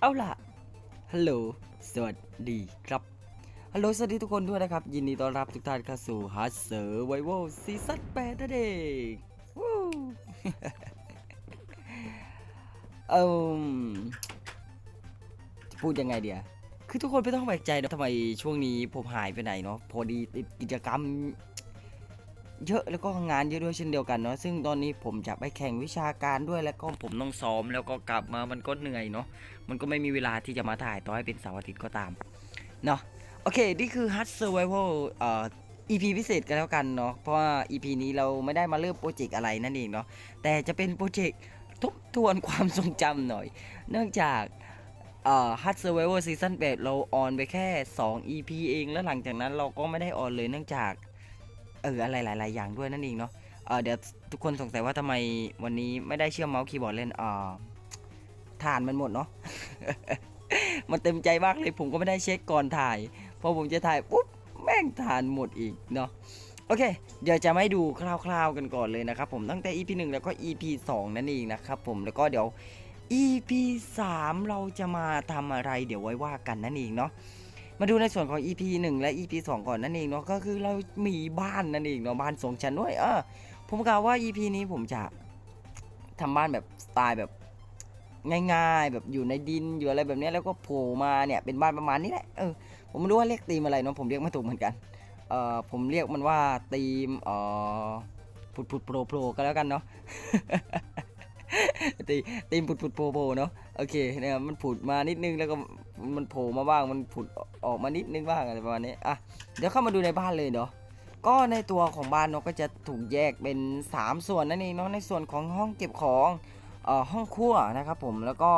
เอาล่ะ ฮัลโหล สวัสดีครับ ฮัลโหล สวัสดีทุกคนด้วยนะครับ ยินดีต้อนรับทุกท่านเข้าสู่ฮัสเซอร์ไวโวซีซั่น8นั่นเองวู้เอ่มจะพูดยังไงเดียคือทุกคนไม่ต้องแปลกใจนะทำไมช่วงนี้ผมหายไปไหนเนาะ พอดีติดกิจกรรม เยอะแล้วก็งานเยอะด้วยเช่นเดียวกันเนาะซึ่งตอนนี้ผมจะไปแข่งวิชาการด้วยแล้วก็ผมต้องซ้อมแล้วก็กลับมามันก็เหนื่อยเนาะมันก็ไม่มีเวลาที่จะมาถ่ายต่อให้เป็นเสาร์อาทิตย์ก็ตามเนาะโอเค นี่คือ Hard Survival เอ่อ EP พิเศษกันแล้วกันเนาะเพราะว่า EP นี้เราไม่ได้มาเริ่มโปรเจกต์อะไรนั่นเองเนาะแต่จะเป็นโปรเจกต์ทบทวนความทรงจำหน่อย เนื่องจากเอ่อ Hard Survival Season 8เราออนไปแค่ 2 EP เอง แล้วหลังจากนั้นเราก็ไม่ได้ออนเลยเนื่องจาก เอออะไรหลาย ๆ อย่างด้วยนั่นเองเนาะเออเดี๋ยวทุกคนสงสัยว่าทำไมวันนี้ไม่ได้เชื่อมเมาส์คีย์บอร์ดเล่นอ่อฐานมันหมดเนาะมันเต็มใจมากเลยผมก็ไม่ได้เช็คก่อนถ่าย พอผมจะถ่ายปุ๊บแม่งฐานหมดอีกเนาะโอเค เดี๋ยวจะไม่ดูคร่าวๆกันก่อนเลยนะครับผมตั้งแต่ EP 1 แล้วก็ EP 2 นั่นเองนะครับผมแล้วก็เดี๋ยว EP 3 เราจะมาทำอะไรเดี๋ยวไว้ว่ากันนั่นเองเนาะ มาดูในส่วนของ EP 1 และ EP 2 ก่อนนั่นเองเนาะก็คือเรามีบ้านนั่นเองเนาะบ้านสองชั้นด้วยเออผมกล่าวว่า EP นี้ผมจะทำบ้านแบบสไตล์แบบง่ายๆ แบบอยู่ในดินอยู่อะไรแบบนี้แล้วก็โผล่มาเนี่ยเป็นบ้านประมาณนี้แหละเออผมไม่รู้ว่าเรียกธีมอะไรเนาะผมเรียกไม่ถูกเหมือนกันเออผมเรียกมันว่าธีมเออผุดผุดโปรโปรก็แล้วกันเนาะตีตีมผุดผุดโปรโปรเนาะโอเคเนี่ยมันผุดมานิดนึงแล้วก็ มันโผล่มาบ้างมันผุดออกมานิดนึงบ้างอะไรประมาณนี้อะเดี๋ยวเข้ามาดูในบ้านเลยเนาะก็ในตัวของบ้านเนาะก็จะถูกแยกเป็น 3 ส่วนนั่นเองเนาะในส่วนของห้องเก็บของเอ่อห้องครัวนะครับผมแล้วก็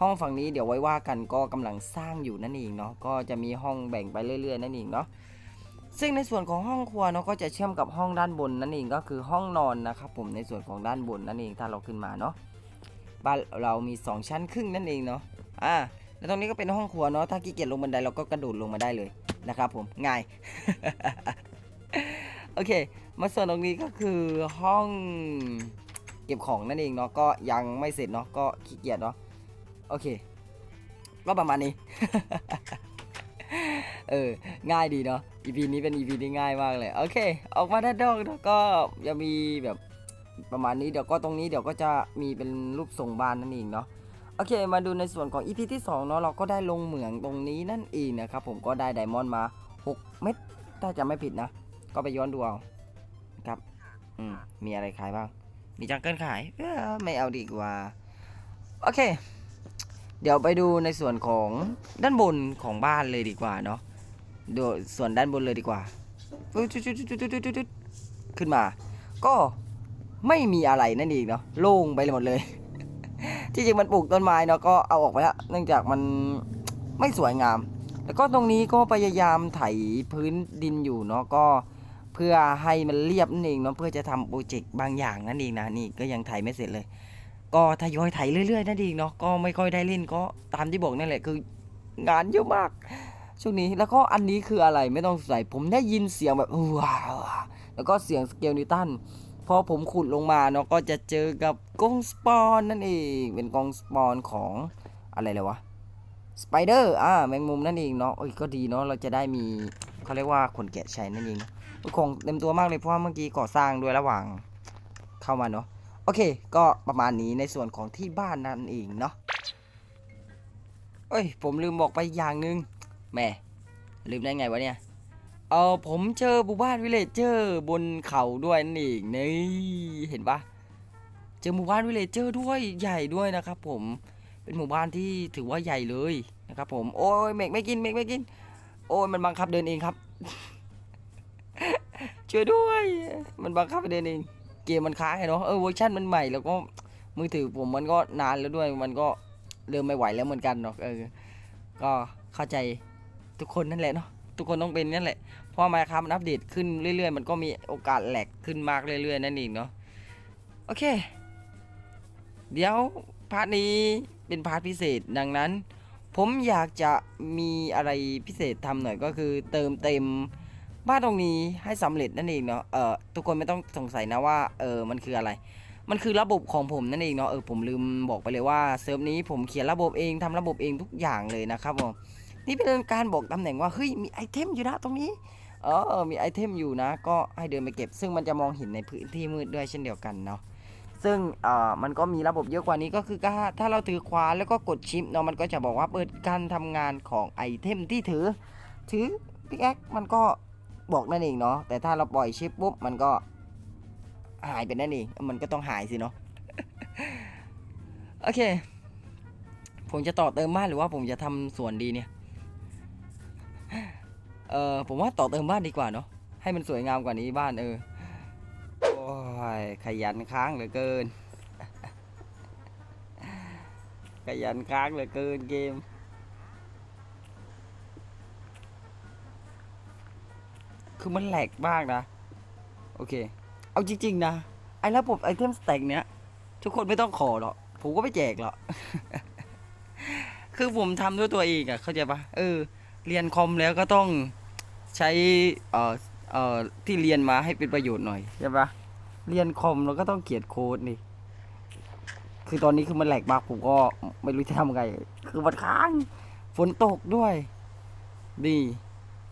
ห้องฝั่งนี้เดี๋ยวไว้ว่ากันก็กำลังสร้างอยู่นั่นเองเนาะก็จะมีห้องแบ่งไปเรื่อย ๆ นั่นเองเนาะซึ่งในส่วนของห้องครัวเนาะก็จะเชื่อมกับห้องด้านบนนั่นเองก็คือห้องนอนนะครับผมในส่วนของด้านบนนั่นเองถ้าเราขึ้นมาเนาะบ้านเรามี 2 ชั้นครึ่งนั่นเองเนาะอ่า แล้วตรงนี้ก็เป็นห้องครัวเนาะถ้าขี้เกียจลงบันไดเราก็กระโดดลงมาได้เลยนะครับผมง่าย โอเค มาส่วนตรงนี้ก็คือห้องเก็บของนั่นเองเนาะก็ยังไม่เสร็จเนาะก็ขี้เกียจเนาะโอเค ก็ประมาณนี้ เออง่ายดีเนาะ EP นี้เป็น EP ที่ง่ายมากเลยโอเค ออกมาด้านนอกเนาะก็จะมีแบบประมาณนี้เดี๋ยวก็ตรงนี้เดี๋ยวก็จะมีเป็นรูปทรงบ้านนั่นเองเนาะ โอเคมาดูในส่วนของ EP ที่2เนาะเราก็ได้ลงเหมืองตรงนี้นั่นเองนะครับผมก็ได้ไดมอนด์มา 6 เม็ดถ้าจะไม่ผิดนะ ก็ไปย้อนดูเอาครับอืมมีอะไรขายบ้าง มีจังเกิลขายไม่เอาดีกว่า โอเค เดี๋ยวไปดูในส่วนของด้านบนของบ้านเลยดีกว่าเนาะดูส่วนด้านบนเลยดีกว่าขึ้นมา ก็ไม่มีอะไรนั่นเองเนาะโล่งไปหมดเลย ที่จริงมันปลูกต้นไม้เนาะก็เอาออกไปแล้วเนื่องจากมันไม่สวยงาม แล้วก็ตรงนี้ก็พยายามไถพื้นดินอยู่เนาะก็เพื่อให้มันเรียบนั่นเองเนาะเพื่อจะทำโปรเจกต์บางอย่างนั่นเองนะนี่ก็ยังไถไม่เสร็จเลย ก็ทยอยไถเรื่อยๆนั่นเองเนาะก็ไม่ค่อยได้เล่นก็ตามที่บอกนั่นแหละคืองานเยอะมากช่วงนี้แล้วก็อันนี้คืออะไรไม่ต้องใส่ผมได้ยินเสียงแบบว้าวแล้วก็เสียงสเกลนิวตัน พอผมขุดลงมาเนาะก็จะเจอกับกรงสปอนนั่นเองเป็นกรงสปอนของอะไรเลยวะสไปเดอร์อ่าแมงมุมนั่นเองเนาะเอ้ยก็ดีเนาะเราจะได้มีเขาเรียกว่าขนแกะใช้นั่นเองเนอะคงเต็มตัวมากเลยเพราะว่าเมื่อกี้ก่อสร้างด้วยระหว่างเข้ามาเนาะโอเค ก็ประมาณนี้ในส่วนของที่บ้านนั่นเองเนาะเอ้ยผมลืมบอกไปอย่างหนึ่งแหม่ลืมได้ไงวะเนี่ย เออผมเจอหมู่บ้านวิเลจเจอร์บนเขาด้วยนั่นเองนี่เห็นปะเจอหมู่บ้านวิเลจเจอร์ด้วยใหญ่ด้วยนะครับ ผมเป็นหมู่บ้านที่ถือว่าใหญ่เลยนะครับ ผมโอ้ยเมกไม่กินเมกไม่กิน โอ้ยมันบังคับเดินเองครับ ช่วยด้วย มันบังคับเดินเอง เกมมันค้างไงเนาะเออเวอร์ชันมันใหม่แล้วก็มือถือผมมันก็นานแล้วด้วย มันก็เริ่มไม่ไหวแล้วเหมือนกันเนาะเออก็เข้าใจทุกคนนั่นแหละเนาะ ทุกคนต้องเป็นนั่นแหละเพราะมาครับมันอัปเดตขึ้นเรื่อยๆ มันก็มีโอกาสแหลกขึ้นมากเรื่อยๆนั่นเองเนาะโอเค เดี๋ยวพาร์ทนี้เป็นพาร์ทพิเศษดังนั้น ผมอยากจะมีอะไรพิเศษทำหน่อยก็คือเติมเต็มบ้านตรงนี้ให้สำเร็จนั่นเองเนาะเออทุกคนไม่ต้องสงสัยนะว่าเออมันคืออะไรมันคือระบบของผมนั่นเองเนาะเออผมลืมบอกไปเลยว่าเซิร์ฟนี้ผมเขียนระบบเองทำระบบเองทุกอย่างเลยนะครับผม นี่เป็นการบอกตำแหน่งว่าเฮ้ยมีไอเทมอยู่นะตรงนี้เออมีไอเทมอยู่นะ ก็ให้เดินไปเก็บ ซึ่งมันจะมองเห็นในพื้นที่มืดด้วยเช่นเดียวกันเนาะซึ่งเอ่อมันก็มีระบบเยอะกว่านี้ก็คือถ้าถ้าเราถือขวานแล้วก็กดชิปเนาะมันก็จะบอกว่าเปิดการทำงานของไอเทมที่ถือ ถือพิกแอคมันก็บอกนั่นเองเนาะแต่ถ้าเราปล่อยชิปปุ๊บมันก็หายไปนั่นเองมันก็ต้องหายสิเนาะโอเค ผมจะต่อเติมบ้านหรือว่าผมจะทำสวนดีเนี่ย เออผมว่าต่อเติมบ้านดีกว่าเนาะให้มันสวยงามกว่านี้บ้านเออโอ้ยขยันค้างเหลือเกิน ขยันค้างเหลือเกินเกมคือมันแหลกมากนะ โอเค เอาจริง ๆ นะ ไอ้ระบบไอเทมสแต็กเนี้ย ทุกคนไม่ต้องขอหรอก ผมก็ไม่แจกหรอก คือผมทำด้วยตัวเองอะเข้าใจปะเออ เรียนคอมแล้วก็ต้อง ใช้เอ่อเอ่อที่เรียนมาให้เป็นประโยชน์หน่อยใช่ปะเรียนคอมเราก็ต้องเขียนโค้ดนี่ คือตอนนี้คือมันแหลกมากผมก็ไม่รู้จะทำไง คือมันค้างฝนตกด้วยดี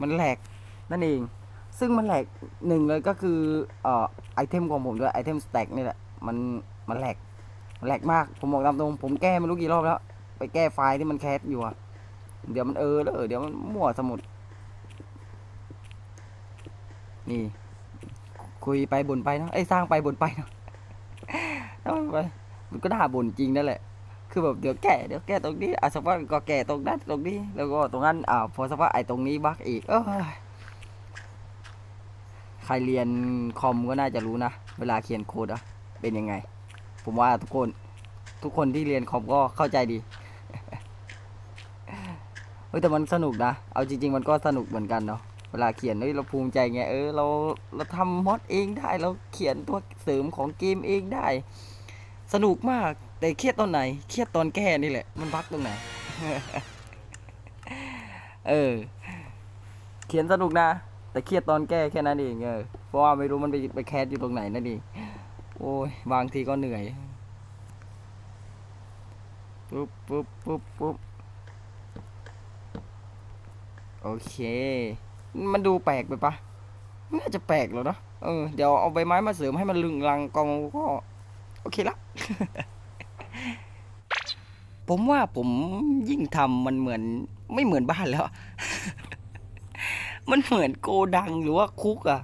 มันแหลกนั่นเอง ซึ่งมันแหลกหนึ่งเลยก็คือเอ่อไอเทมของผมด้วยไอเทมสแต็กนี่แหละมันมันแหลกมันแหลกมากผมบอกตามตรงผมแก้ไม่รู้กี่รอบแล้ว ไปแก้ไฟล์ที่มันแคสอยู่อะเดี๋ยวมันเออแล้วเออเดี๋ยวมันมั่วสมุด นี่ คุยไปบ่นไปเนาะไอ้สร้างไปบ่นไปเนาะแล้วมันไปมันก็ด่าบ่นจริงนั่นแหละ คือแบบเดี๋ยวแก้เดี๋ยวแก้ตรงนี้อะสักพักก็แก้ตรงนั้นตรงนี้ แล้วก็ตรงนั้นอ่าพอสักพักไอ้ตรงนี้บักอีกเอ้ยใครเรียนคอมก็น่าจะรู้นะ เวลาเขียนโค้ดอะเป็นยังไง ผมว่าทุกคนทุกคนที่เรียนคอมก็เข้าใจดีเฮ้ยแต่มันสนุกนะ เอาจริง ๆ มันก็สนุกเหมือนกันเนาะ เวลาเขียนเฮ้ยเราภูมิใจไงเออเราเราทำมอดเองได้เราเขียนตัวเสริมของเกมเองได้ สนุกมากแต่เครียดตอนไหนเครียดตอนแก้นี่แหละ มันบักตรงไหนเออ เขียนสนุกนะ แต่เครียดตอนแก้แค่นั้นเองเออเพราะว่าไม่รู้มันไปไปแคสอยู่ตรงไหนนั่นเองโอ้ยบางทีก็เหนื่อยปุ๊บปุ๊บปุ๊บปุ๊บโอเค มันดูแปลกไปปะน่าจะแปลกแล้วเนอะเออเดี๋ยวเอาใบไม้มาเสริมให้มันลึงลังกองก็ โอเคละ ผมว่าผมยิ่งทำมันเหมือน ไม่เหมือนบ้านแล้ว มันเหมือนโกดังหรือว่าคุกอะ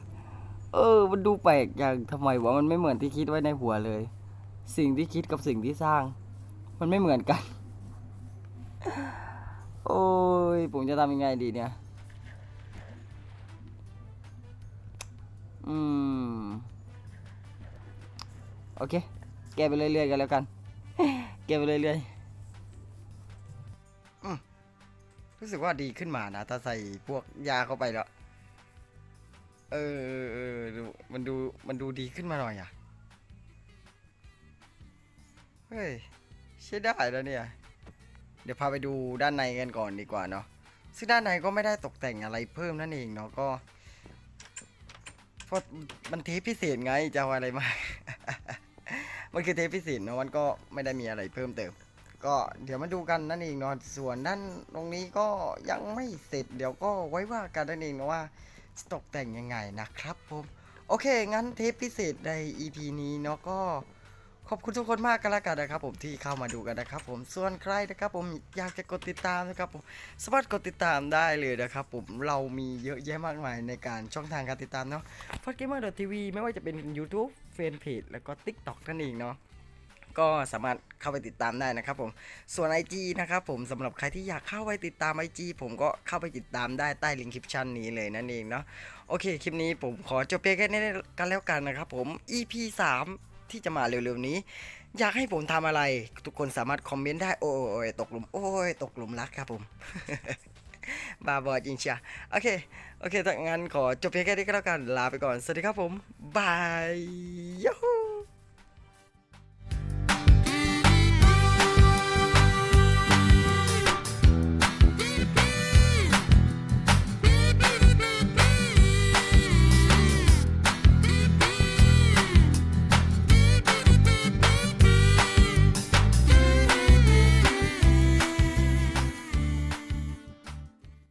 เออ มันดูแปลกอย่างทำไมวะมันไม่เหมือนที่คิดไว้ในหัวเลย สิ่งที่คิดกับสิ่งที่สร้าง มันไม่เหมือนกัน โอ้ยผมจะทำยังไงดีเนี่ย อืม โอเค แกไปเรื่อยๆกันแล้วกัน แกไปเรื่อยๆอืมรู้สึกว่าดีขึ้นมานะ ถ้าใส่พวกยาเข้าไปแล้วเออเออเออดูมันดู มันดูดีขึ้นมาหน่อยอะ เฮ้ย ใช้ได้แล้วเนี่ย เดี๋ยวพาไปดูด้านในกันก่อนดีกว่าเนาะ ซึ่งด้านในก็ไม่ได้ตกแต่งอะไรเพิ่มนั่นเองเนาะ ก็ เพราะมันเทปพิเศษไงจะเอาอะไรมา มันคือเทปพิเศษเนาะมันก็ไม่ได้มีอะไรเพิ่มเติม ก็เดี๋ยวมาดูกันนั่นเองเนาะส่วนด้านตรงนี้ก็ยังไม่เสร็จ เดี๋ยวก็ไว้ว่ากันนั่นเองเนาะว่าจะตกแต่งยังไงนะครับผมโอเค งั้นเทปพิเศษใน EP นี้เนาะก็ ขอบคุณทุกคนมากกันแล้วกันนะครับ ผมที่เข้ามาดูกันนะครับ ผมส่วนใครนะครับ ผมอยากจะกดติดตามนะครับผมสามารถกดติดตามได้เลยนะครับ ผมเรามีเยอะแยะมากมายในการช่องทางการติดตามเนาะฟอดเกมเมอร์ทีวีไม่ว่าจะเป็น YouTube Fanpage แล้วก็ TikTok นั่นเองเนาะก็สามารถเข้าไปติดตามได้นะครับผมส่วน IG นะครับผมสำหรับใครที่อยากเข้าไปติดตาม IG ผมก็เข้าไปติดตามได้ใต้ลิงก์คลิปชั่นนี้เลยนั่นเองเนาะโอเคคลิปนี้ผมขอจบเพียงแค่นี้กันแล้วกันนะครับผม EP 3 ที่จะมาเร็วๆนี้ อยากให้ผมทำอะไร ทุกคนสามารถคอมเมนต์ได้โอ้ยตกหลุมโอ้ยตกหลุมรักครับผมบาบอจริงเชียโอเค โอเคถ้างั้นขอจบเพียงแค่นี้ก็แล้วกัน ลาไปก่อน สวัสดีครับผม บายยูฮู